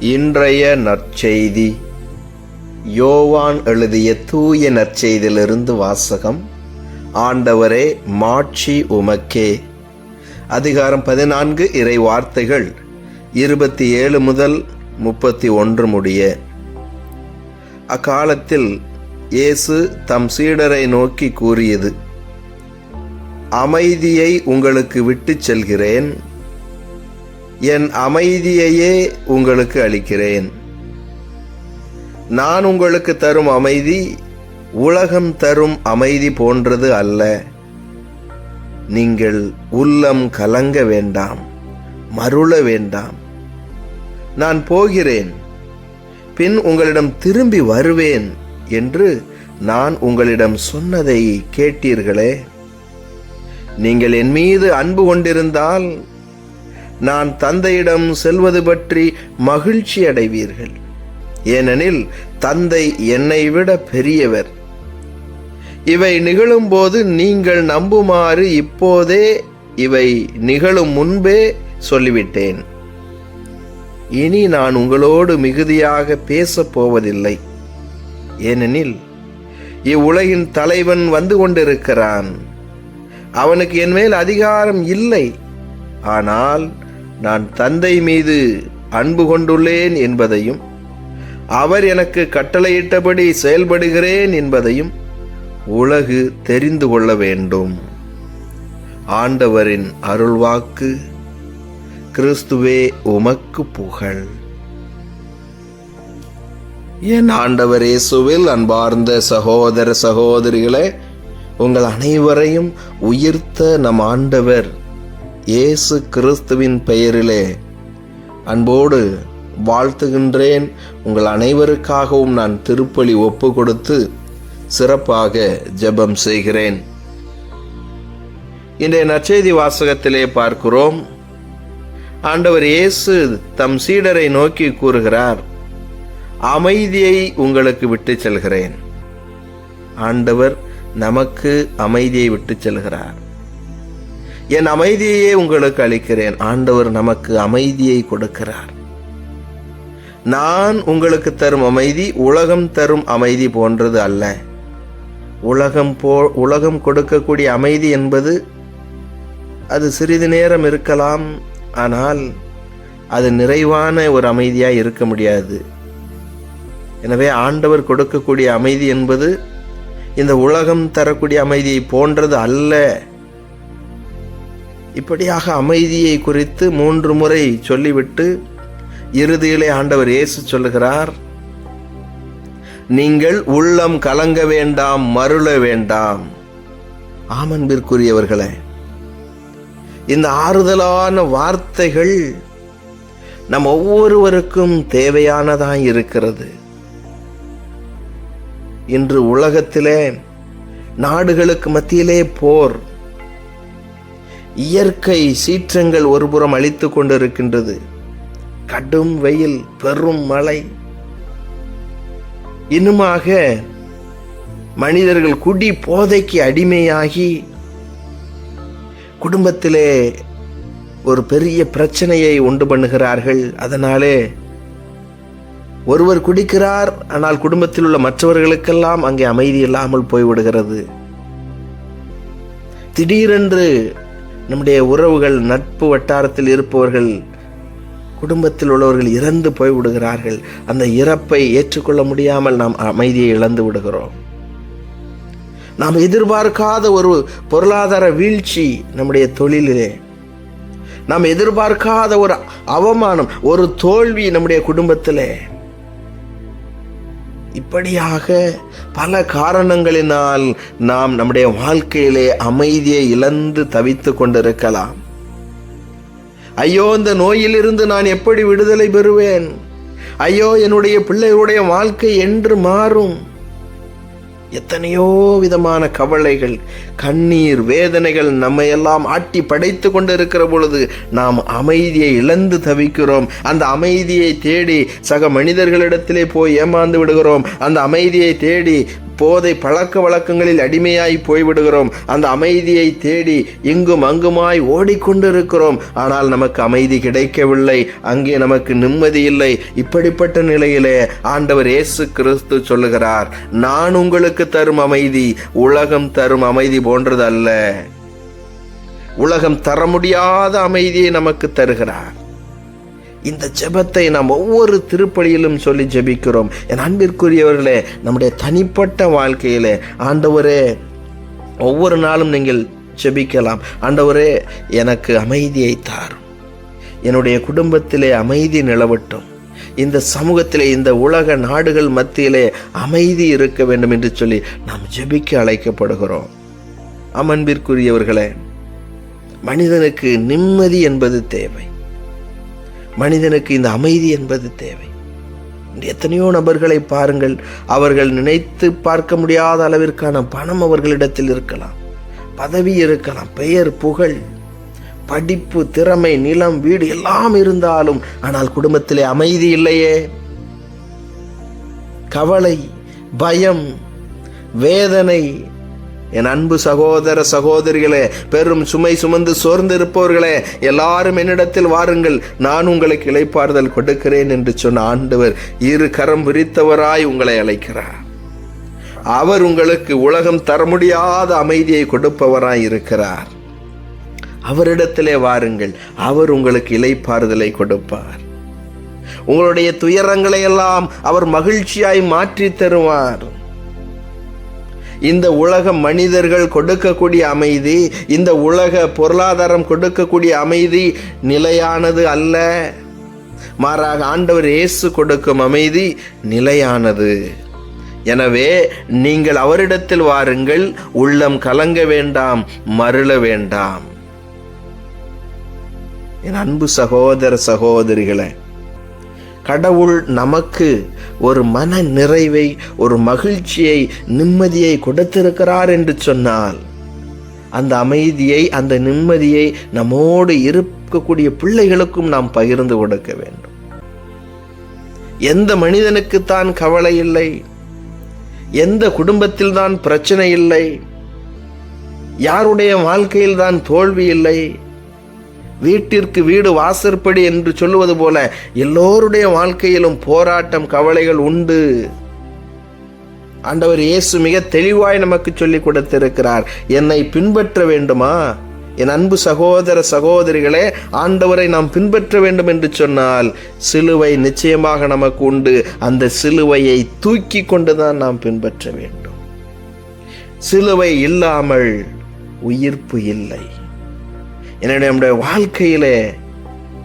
இன்றைய நற்செய்தி. யோவான் எழுதிய தூய நற்செய்தியிலிருந்து வாசகம். ஆண்டவரே மாட்சி உமக்கே. அதிகாரம் பதினான்கு இறை வார்த்தைகள் இருபத்தி ஏழு முதல் முப்பத்தி ஒன்று முடிய. அக்காலத்தில் இயேசு தம் சீடரை நோக்கி கூறியது அமைதியை உங்களுக்கு விட்டுச் செல்கிறேன். என் அமைதியையே உங்களுக்கு அளிக்கிறேன். நான் உங்களுக்கு தரும் அமைதி உலகம் தரும் அமைதி போன்றது அல்ல. நீங்கள் உள்ளம் கலங்க வேண்டாம் மருள வேண்டாம். நான் போகிறேன் பின் உங்களிடம் திரும்பி வருவேன் என்று நான் உங்களிடம் சொன்னதை கேட்டீர்களே. நீங்கள் என் மீது அன்பு கொண்டிருந்தால் நான் தந்தையிடம் செல்வது பற்றி மகிழ்ச்சி அடைவீர்கள். ஏனெனில் தந்தை என்னை விட பெரியவர். இவை நிகழும்போது நீங்கள் நம்புமாறு இப்போதே இவை நிகழும் முன்பே சொல்லிவிட்டேன். இனி நான் உங்களோடு மிகுதியாக பேசப் போவதில்லை. ஏனெனில் இவ்வுலகின் தலைவன் வந்து கொண்டிருக்கிறான். அவனுக்கு என் மேல் அதிகாரம் இல்லை. ஆனால் நான் தந்தை மீது அன்பு கொண்டுள்ளேன் என்பதையும் அவர் எனக்கு கட்டளையிட்டபடி செயல்படுகிறேன் என்பதையும் உலகு தெரிந்து கொள்ள வேண்டும். ஆண்டவரின் அருள்வாக்கு கிறிஸ்துவே உமக்கு புகழ். என் ஆண்டவர் இயேசுவில் அன்பார்ந்த சகோதர சகோதரிகளே உங்கள் அனைவரையும் உயிர்த்த நம் ஆண்டவர் இயேசு கிறிஸ்துவின் பெயரிலே அன்போடு வாழ்த்துகின்றேன். உங்கள் அனைவருக்காகவும் நான் திருப்பலி ஒப்பு கொடுத்து சிறப்பாக ஜெபம் செய்கிறேன். இன்றைய நற்செய்தி வாசகத்திலே பார்க்கிறோம். ஆண்டவர் இயேசு தம் சீடரை நோக்கி கூறுகிறார் அமைதியை உங்களுக்கு விட்டு செல்கிறேன். ஆண்டவர் நமக்கு அமைதியை விட்டு செல்கிறார். என் அமைதியையே உங்களுக்கு அளிக்கிறேன். ஆண்டவர் நமக்கு அமைதியை கொடுக்கிறார். நான் உங்களுக்கு தரும் அமைதி உலகம் தரும் அமைதி போன்றது அல்ல. உலகம் போ உலகம் கொடுக்கக்கூடிய அமைதி என்பது அது சிறிது நேரம் இருக்கலாம் ஆனால் அது நிறைவான ஒரு அமைதியாக இருக்க முடியாது. எனவே ஆண்டவர் கொடுக்கக்கூடிய அமைதி என்பது இந்த உலகம் தரக்கூடிய அமைதியை போன்றது அல்ல. இப்படியாக அமைதியை குறித்து மூன்று முறை சொல்லிவிட்டு இறுதியிலே ஆண்டவர் இயேசு சொல்லுகிறார் நீங்கள் உள்ளம் கலங்க வேண்டாம் மருள வேண்டாம். ஆமன்பிற்குரியவர்களே இந்த ஆறுதலான வார்த்தைகள் நம் ஒவ்வொருவருக்கும் தேவையானதாய் இருக்கிறது. இன்று உலகத்திலே நாடுகளுக்கு மத்தியிலே போர் இயற்கை சீற்றங்கள் ஒருபுறம் அழித்து கொண்டிருக்கின்றது. கடும் வெயில் பெரும் மழை. இன்னுமாக மனிதர்கள் குடி போதைக்கு அடிமையாகி குடும்பத்திலே ஒரு பெரிய பிரச்சனையை உண்டு பண்ணுகிறார்கள். அதனாலே ஒருவர் குடிக்கிறார் ஆனால் குடும்பத்தில் உள்ள மற்றவர்களுக்கெல்லாம் அங்கே அமைதி இல்லாமல் போய்விடுகிறது. திடீரென்று நம்முடைய உறவுகள் நட்பு வட்டாரத்தில் இருப்பவர்கள் குடும்பத்தில் உள்ளவர்கள் இறந்து போய்விடுகிறார்கள் அந்த இறப்பை ஏற்றுக்கொள்ள முடியாமல் நாம் அமைதியை இழந்து விடுகிறோம். நாம் எதிர்பார்க்காத ஒரு பொருளாதார வீழ்ச்சி நம்முடைய தொழிலிலே. நாம் எதிர்பார்க்காத ஒரு அவமானம் ஒரு தோல்வி நம்முடைய குடும்பத்திலே. இப்படியாக பல காரணங்களினால் நாம் நம்முடைய வாழ்க்கையிலே அமைதியை இழந்து தவித்து கொண்டிருக்கலாம். ஐயோ இந்த நோயிலிருந்து நான் எப்படி விடுதலை பெறுவேன்? ஐயோ என்னுடைய பிள்ளைகளுடைய வாழ்க்கை என்று மாறும். எத்தனையோ விதமான கவலைகள் கண்ணீர் வேதனைகள் நம்மையெல்லாம் ஆட்டி படைத்து கொண்டு இருக்கிற பொழுது நாம் அமைதியை இழந்து தவிக்கிறோம். அந்த அமைதியை தேடி சக மனிதர்களிடத்திலே போய் ஏமாந்து விடுகிறோம். அந்த அமைதியை தேடி போதை பழக்க வழக்கங்களில் அடிமையாய் போய்விடுகிறோம். அந்த அமைதியை தேடி இங்கும் அங்குமாய் ஓடிக்கொண்டிருக்கிறோம். ஆனால் நமக்கு அமைதி கிடைக்கவில்லை. அங்கே நமக்கு நிம்மதி இல்லை. இப்படிப்பட்ட நிலையிலே ஆண்டவர் இயேசு கிறிஸ்து சொல்லுகிறார் நான் உங்களுக்கு தரும் அமைதி உலகம் தரும் அமைதி போன்றது அல்ல உலகம் தர முடியாத அமைதியை நமக்கு தருகிறார். இந்த ஜெபத்தை நாம் ஒவ்வொரு திருப்பலியிலும் சொல்லி ஜெபிக்கிறோம். என் அன்பிற்குரியவர்களே நம்முடைய தனிப்பட்ட வாழ்க்கையிலே ஆண்டவரே ஒவ்வொரு நாளும் நீங்கள் ஜெபிக்கலாம். ஆண்டவரே எனக்கு அமைதியை தாரும் என்னுடைய குடும்பத்திலே அமைதி நிலவட்டும். இந்த சமூகத்திலே இந்த உலக நாடுகள் மத்தியிலே அமைதி இருக்க வேண்டும் என்று சொல்லி நாம் ஜெபிக்க அழைக்கப்படுகிறோம். அமன்பிற்குரியவர்களே மனிதனுக்கு நிம்மதி என்பது தேவை. மனிதனுக்கு இந்த அமைதி என்பது தேவை. எத்தனையோ நபர்களை பாருங்கள் அவர்கள் நினைத்து பார்க்க முடியாத அளவிற்கான பணம் அவர்களிடத்தில் இருக்கலாம். பதவி இருக்கலாம் பெயர் புகழ் படிப்பு திறமை நிலம் வீடு எல்லாம் இருந்தாலும் ஆனால் குடும்பத்திலே அமைதி இல்லையே. கவலை பயம் வேதனை என் அன்பு சகோதர சகோதரிகளே பெரும் சுமை சுமந்து சோர்ந்திருப்பவர்களே எல்லாரும் என்னிடத்தில் வாருங்கள். நான் உங்களுக்கு இழைப்பாறுதல் கொடுக்கிறேன் என்று சொன்ன ஆண்டவர் இரு கரம் விரித்தவராய் உங்களை அழைக்கிறார். அவர் உங்களுக்கு உலகம் தர முடியாத அமைதியை கொடுப்பவராய் இருக்கிறார். அவரிடத்திலே வாருங்கள். அவர் உங்களுக்கு இலைப்பாறுதலை கொடுப்பார். உங்களுடைய துயரங்களை எல்லாம் அவர் மகிழ்ச்சியாய் மாற்றி தருவார். இந்த உலக மனிதர்கள் கொடுக்கக்கூடிய அமைதி இந்த உலக பொருளாதாரம் கொடுக்கக்கூடிய அமைதி நிலையானது அல்ல. மாறாக ஆண்டவர் இயேசு கொடுக்கும் அமைதி நிலையானது. எனவே நீங்கள் அவரிடத்தில் வாருங்கள் உள்ளம் கலங்க வேண்டாம் மருள வேண்டாம். என் அன்பு சகோதர சகோதரிகளை கடவுள் நமக்கு ஒரு மன நிறைவை ஒரு மகிழ்ச்சியை நிம்மதியை கொடுத்திருக்கிறார் என்று சொன்னால் அந்த அமைதியை அந்த நிம்மதியை நம்மோடு இருக்கக்கூடிய பிள்ளைகளுக்கும் நாம் பகிர்ந்து கொடுக்க வேண்டும். எந்த மனிதனுக்கு தான் கவலை இல்லை எந்த குடும்பத்தில் தான் பிரச்சனை இல்லை யாருடைய வாழ்க்கையில் தான் தோல்வி இல்லை வீட்டிற்கு வீடு வாசற்படி என்று சொல்லுவது போல எல்லோருடைய வாழ்க்கையிலும் போராட்டம் கவலைகள் உண்டு. ஆண்டவர் இயேசு மிக தெளிவாய் நமக்கு சொல்லிக் கொடுத்திருக்கிறார். என்னை பின்பற்ற வேண்டுமா? என் அன்பு சகோதர சகோதரிகளே ஆண்டவரை நாம் பின்பற்ற வேண்டும் என்று சொன்னால் சிலுவை நிச்சயமாக நமக்கு உண்டு. அந்த சிலுவையை தூக்கி கொண்டுதான் நாம் பின்பற்ற வேண்டும். சிலுவை இல்லாமல் உயிர்ப்பு இல்லை. என்னுடைய நம்முடைய வாழ்க்கையிலே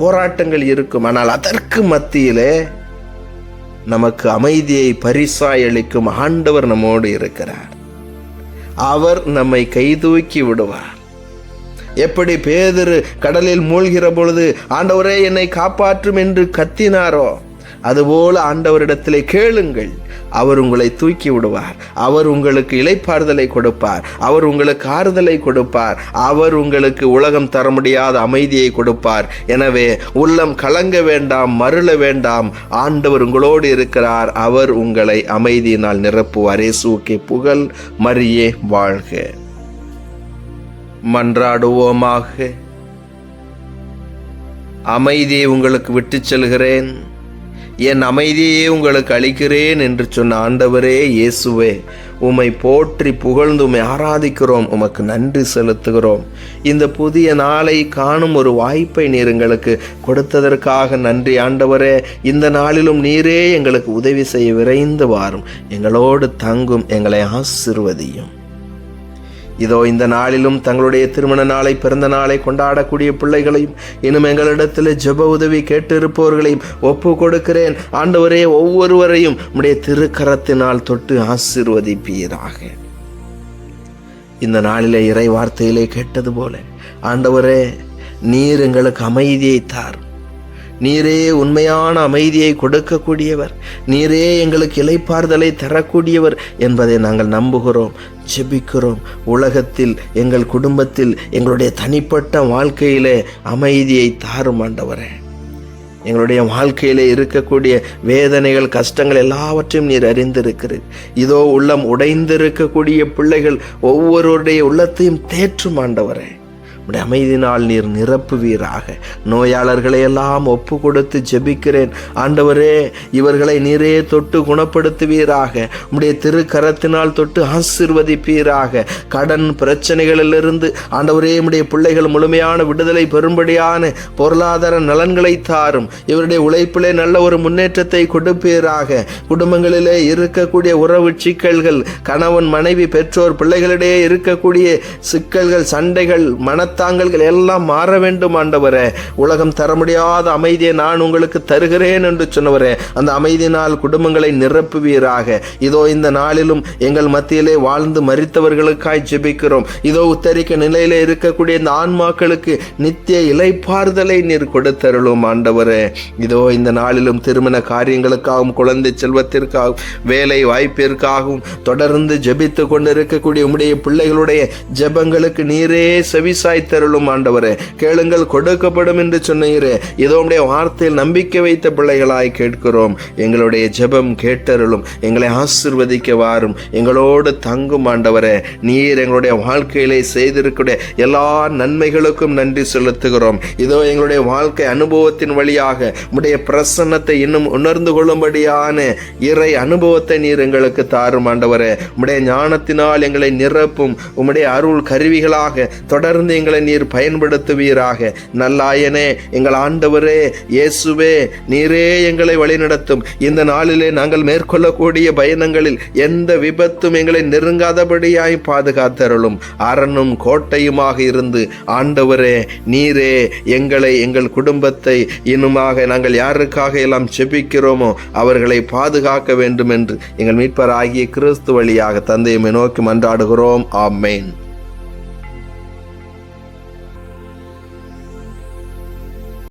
போராட்டங்கள் இருக்கும். ஆனால் அதற்கு மத்தியிலே நமக்கு அமைதியை பரிசாய் அளிக்கும் ஆண்டவர் நம்மோடு இருக்கிறார். அவர் நம்மை கைதூக்கி விடுவார். எப்படி பேதரு கடலில் மூழ்கிற பொழுது ஆண்டவரே என்னை காப்பாற்றும் என்று கத்தினாரோ அதுபோல ஆண்டவரிடத்திலே கேளுங்கள். அவர் உங்களை தூக்கி விடுவார். அவர் உங்களுக்கு இலைப்பாறுதலை கொடுப்பார். அவர் உங்களுக்கு ஆறுதலை கொடுப்பார். அவர் உங்களுக்கு உலகம் தர முடியாத அமைதியை கொடுப்பார். எனவே உள்ளம் கலங்க வேண்டாம் மருள வேண்டாம். ஆண்டவர் உங்களோடு இருக்கிறார். அவர் உங்களை அமைதியினால் நிரப்புவார். இயேசுக்கே புகழ் மரியே வாழ்க. மன்றாடுவோமாக. அமைதியை உங்களுக்கு விட்டுச் செல்கிறேன். என் அமைதியே உங்களுக்கு அளிக்கிறேன் என்று சொன்ன ஆண்டவரே இயேசுவே உம்மை போற்றி புகழ்ந்து உம்மை ஆராதிக்கிறோம் உமக்கு நன்றி செலுத்துகிறோம். இந்த புதிய நாளை காணும் ஒரு வாய்ப்பை நீர் எங்களுக்கு கொடுத்ததற்காக நன்றி ஆண்டவரே. இந்த நாளிலும் நீரே எங்களுக்கு உதவி செய்ய விரைந்து வாரும். எங்களோடு தங்கும் எங்களை ஆசிர்வதியும். இதோ இந்த நாளிலும் தங்களுடைய திருமண நாளை பிறந்த நாளை கொண்டாடக்கூடிய பிள்ளைகளையும் இன்னும் எங்களிடத்தில் ஜெப உதவி கேட்டிருப்பவர்களையும் ஒப்பு கொடுக்கிறேன். ஆண்டவரே ஒவ்வொருவரையும் உடைய திருக்கரத்தினால் தொட்டு ஆசிர்வதிப்பீராக. இந்த நாளிலே இறை வார்த்தையிலே கேட்டது போல ஆண்டவரே நீர் எங்களுக்கு அமைதியை தாரும் நீரே உண்மையான அமைதியை கொடுக்கக்கூடியவர். நீரே எங்களுக்கு இலைப்பாறுதலை தரக்கூடியவர் என்பதை நாங்கள் நம்புகிறோம் ஜெபிக்கிறோம். உலகத்தில் எங்கள் குடும்பத்தில் எங்களுடைய தனிப்பட்ட வாழ்க்கையிலே அமைதியை தாரும் ஆண்டவரே. எங்களுடைய வாழ்க்கையிலே இருக்கக்கூடிய வேதனைகள் கஷ்டங்கள் எல்லாவற்றையும் நீர் அறிந்திருக்கிறீர். இதோ உள்ளம் உடைந்திருக்கக்கூடிய பிள்ளைகள் ஒவ்வொருவருடைய உள்ளத்தையும் தேற்றும் ஆண்டவரே. உடைய அமைதினால் நீர் நிரப்புவீராக நோயாளர்களை எல்லாம் ஒப்பு கொடுத்து ஜெபிக்கிறேன். ஆண்டவரே இவர்களை நீரே தொட்டு குணப்படுத்துவீராக. உடைய திருக்கரத்தினால் தொட்டு ஆசிர்வதிப்பீராக. கடன் பிரச்சனைகளிலிருந்து ஆண்டவரே உடைய பிள்ளைகள் முழுமையான விடுதலை பெறும்படியான பொருளாதார நலன்களை தாரும். இவருடைய உழைப்பிலே நல்ல ஒரு முன்னேற்றத்தை கொடுப்பீராக. குடும்பங்களிலே இருக்கக்கூடிய உறவு சிக்கல்கள் கணவன் மனைவி பெற்றோர் பிள்ளைகளிடையே இருக்கக்கூடிய சிக்கல்கள் சண்டைகள் தாங்கள் எல்லாம் மாற வேண்டும் ஆண்டவரே. உலகம் தர முடியாத அமைதியை நான் உங்களுக்கு தருகிறேன் என்று சொன்னவரே. அந்த அமைதியினால் குடும்பங்களை நிரப்புவீராக. இதோ இந்த நாளிலும் எங்கள் மத்தியிலே வாழ்ந்து மறித்தவர்களுக்காய் ஜெபிக்கிறோம். இதோ உத்தரிக்க நிலையில இருக்கக்கூடிய இந்த ஆன்மாக்களுக்கு நித்திய இலைப்பாறுதலை நீர் கொடுத்தருளும் ஆண்டவரே. இதோ இந்த நாளிலும் திருமண காரியங்களுக்காகவும் குழந்தை செல்வத்திற்காகவும் வேலை வாய்ப்பிற்காகவும் தொடர்ந்து ஜெபித்து கொண்டிருக்கக்கூடிய உம்முடைய பிள்ளைகளுடைய ஜெபங்களுக்கு நீரே செவிசாய் தருளும் ஆண்டவரே. கேளுங்கள் கொடுக்கப்படும் என்று சொன்னீரே. இதோ உடைய வார்த்தையில் நம்பிக்கை வைத்த பிள்ளைகளாய் கேட்கிறோம். எங்களுடைய ஜெபம் கேட்டருளும். எங்களை ஆசிர்வதிக்க வாரும். எங்களோடு தங்கும் ஆண்டவரே. நீர் எங்களுடைய வாழ்க்கையிலே செய்திருக்கிற எல்லா நன்மைகளுக்கும் நன்றி செலுத்துகிறோம். இதோ எங்களுடைய வாழ்க்கை அனுபவத்தின் வழியாக உடைய பிரசன்னத்தை இன்னும் உணர்ந்து கொள்ளும்படியான இறை அனுபவத்தை நீர் எங்களுக்கு தாரும் ஆண்டவரே. உடைய ஞானத்தினால் எங்களை நிரப்பும். உம்முடைய அருள் கருவிகளாக தொடர்ந்து எங்களை நீர் பயன்படுத்துவீராக. நல்லாயனே எங்கள் ஆண்டவரே இயேசுவே நீரே எங்களை வழிநடத்தும். இந்த நாளிலே நாங்கள் மேற்கொள்ளக்கூடிய பயணங்களில் எந்த விபத்தும் எங்களை நெருங்காதபடியாய் பாதுகாத்தருளும். அரணும் கோட்டையுமாக இருந்து ஆண்டவரே நீரே எங்களை எங்கள் குடும்பத்தை இன்னுமாக நாங்கள் யாருக்காக எல்லாம் செபிக்கிறோமோ அவர்களை பாதுகாக்க வேண்டும் என்று எங்கள் மீட்பராகிய கிறிஸ்து வழியாக தந்தையுமே நோக்கி மன்றாடுகிறோம். ஆமேன்.